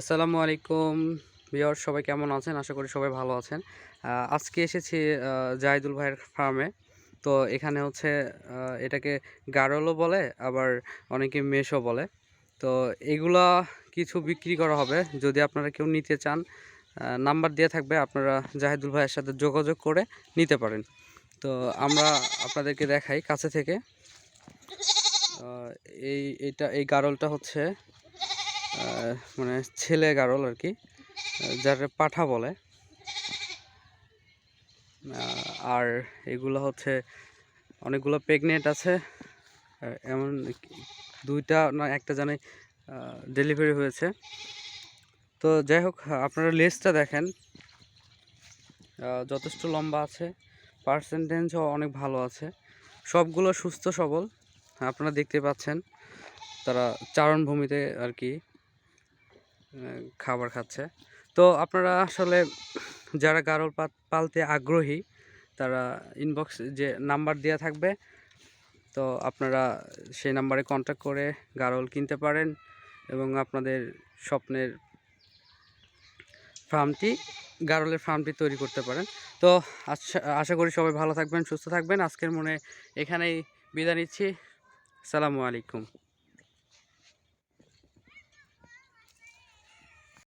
আসসালামু আলাইকুম। বিয়র সবাই কেমন আছেন? আশা করি সবাই ভালো আছেন। আজকে এসেছি জাহিদুল ভাইয়ের ফার্মে। তো এখানে হচ্ছে এটাকে গারলও বলে, আবার অনেকে মেষও বলে। তো এগুলা কিছু বিক্রি করা হবে। যদি আপনারা কেউ নিতে চান নাম্বার দেওয়া থাকবে, আপনারা জাহিদুল ভাইয়ের সাথে যোগাযোগ করে নিতে পারেন। তো আমরা আপনাদেরকে দেখাই কাছে থেকে। এই, এটা, এই গারলটা হচ্ছে মানে ছেলে গারল আর কি যার পাঠা বলে। আর এগুলো হচ্ছে অনেকগুলো প্রেগনেন্ট আছে এমন দুইটা না একটা জানে ডেলিভারি হয়েছে। তো যাই হোক, আপনারা লেসটা দেখেন। যথেষ্ট লম্বা আছে পার্সেন্টেজও অনেক ভালো আছে। সবগুলো সুস্থ সবল, আপনারা দেখতে পাচ্ছেন। তারা চারণভূমিতে আর কি খাবার খাচ্ছে। তো আপনারা আসলে যারা গারল পালতে আগ্রহী, তারা ইনবক্স যে নাম্বার দেওয়া থাকবে, তো আপনারা সেই নাম্বারে কন্ট্যাক্ট করে গারল কিনতে পারেন এবং আপনাদের স্বপ্নের ফার্মটি গারলের ফার্মটি তৈরি করতে পারেন। তো আশা আশা করি সবাই ভালো থাকবেন, সুস্থ থাকবেন। আজকের মনে এখানেই বিদায় নিচ্ছি। সালামু আলাইকুম।